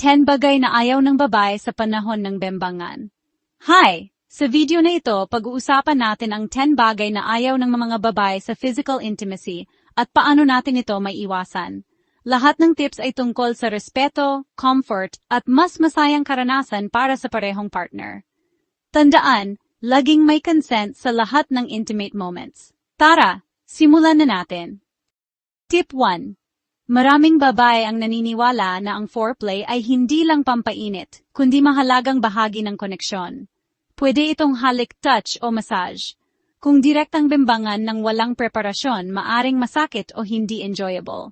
10 bagay na ayaw ng babae sa panahon ng bembangan. Hi! Sa video na ito, pag-uusapan natin ang 10 bagay na ayaw ng mga babae sa physical intimacy at paano natin ito may iwasan. Lahat ng tips ay tungkol sa respeto, comfort, at mas masayang karanasan para sa parehong partner. Tandaan, laging may consent sa lahat ng intimate moments. Tara, simulan na natin. Tip 1. Maraming babae ang naniniwala na ang foreplay ay hindi lang pampainit, kundi mahalagang bahagi ng koneksyon. Pwede itong halik touch o massage. Kung direktang bimbangan ng walang preparasyon, maaring masakit o hindi enjoyable.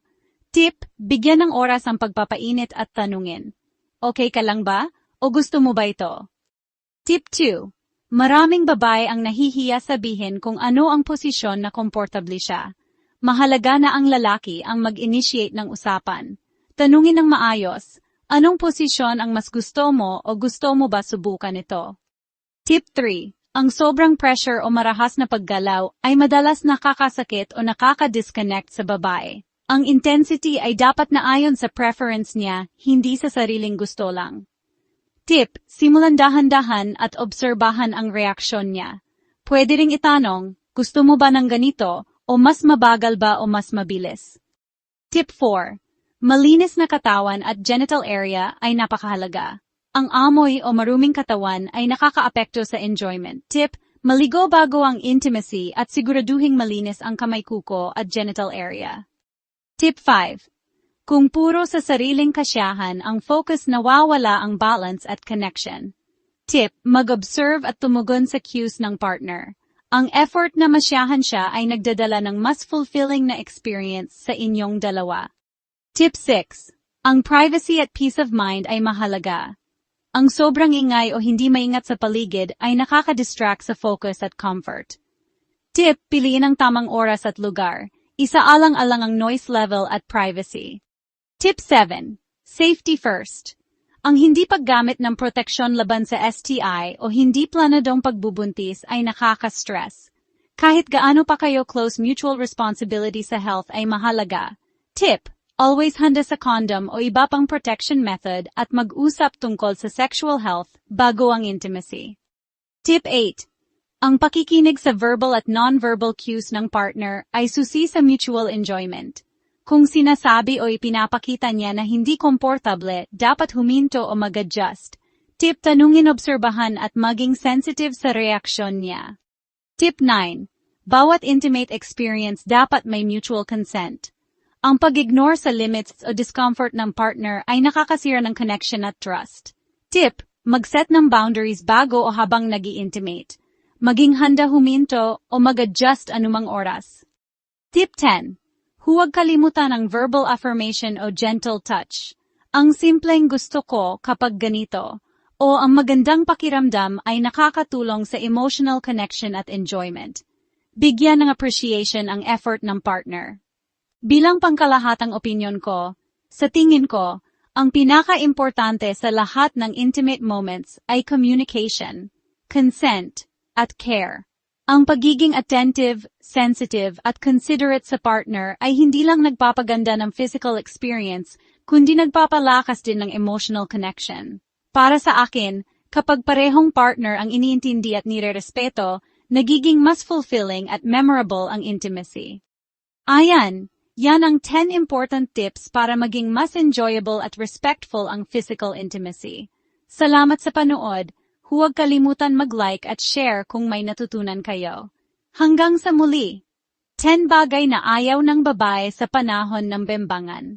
Tip, bigyan ng oras ang pagpapainit at tanungin. Okay ka lang ba? O gusto mo ba ito? Tip 2. Maraming babae ang nahihiya sabihin kung ano ang posisyon na komportable siya. Mahalaga na ang lalaki ang mag-initiate ng usapan. Tanungin ng maayos, anong posisyon ang mas gusto mo o gusto mo ba subukan ito? Tip 3. Ang sobrang pressure o marahas na paggalaw ay madalas nakakasakit o nakaka-disconnect sa babae. Ang intensity ay dapat na ayon sa preference niya, hindi sa sariling gusto lang. Tip, simulan dahan-dahan at obserbahan ang reaksyon niya. Pwede ring itanong, gusto mo ba ng ganito o mas mabagal ba o mas mabilis? Tip 4. Malinis na katawan at genital area ay napakahalaga. Ang amoy o maruming katawan ay nakakaapekto sa enjoyment. Tip, maligo bago ang intimacy at siguraduhing malinis ang kamay kuko at genital area. Tip 5. Kung puro sa sariling kasyahan ang focus nawawala ang balance at connection. Tip, mag-observe at tumugon sa cues ng partner. Ang effort na masyahan siya ay nagdadala ng mas fulfilling na experience sa inyong dalawa. Tip 6. Ang privacy at peace of mind ay mahalaga. Ang sobrang ingay o hindi maingat sa paligid ay nakaka-distract sa focus at comfort. Tip, piliin ang tamang oras at lugar. Isaalang-alang ang noise level at privacy. Tip 7. Safety first. Ang hindi paggamit ng proteksyon laban sa STI o hindi planadong pagbubuntis ay nakaka-stress. Kahit gaano pa kayo close mutual responsibility sa health ay mahalaga. Tip, always handa sa condom o iba pang protection method at mag-usap tungkol sa sexual health bago ang intimacy. Tip 8. Ang pakikinig sa verbal at non-verbal cues ng partner ay susi sa mutual enjoyment. Kung sinasabi o ipinapakita niya na hindi komportable, dapat huminto o mag-adjust. Tip tanungin obserbahan at maging sensitive sa reaksyon niya. Tip 9. Bawat intimate experience dapat may mutual consent. Ang pag-ignore sa limits o discomfort ng partner ay nakakasira ng connection at trust. Tip, mag-set ng boundaries bago o habang nag intimate Maging handa huminto o mag-adjust anumang oras. Tip 10. Huwag kalimutan ang verbal affirmation o gentle touch. Ang simpleng gusto ko kapag ganito o ang magandang pakiramdam ay nakakatulong sa emotional connection at enjoyment. Bigyan ng appreciation ang effort ng partner. Bilang pangkalahatang opinyon ko, sa tingin ko, ang pinaka-importante sa lahat ng intimate moments ay communication, consent, at care. Ang pagiging attentive, sensitive, at considerate sa partner ay hindi lang nagpapaganda ng physical experience, kundi nagpapalakas din ng emotional connection. Para sa akin, kapag parehong partner ang iniintindi at nire-respeto, nagiging mas fulfilling at memorable ang intimacy. Ayan, yan ang 10 important tips para maging mas enjoyable at respectful ang physical intimacy. Salamat sa panood. Huwag kalimutan mag-like at share kung may natutunan kayo. Hanggang sa muli! 10 bagay na ayaw ng babae sa panahon ng bembangan.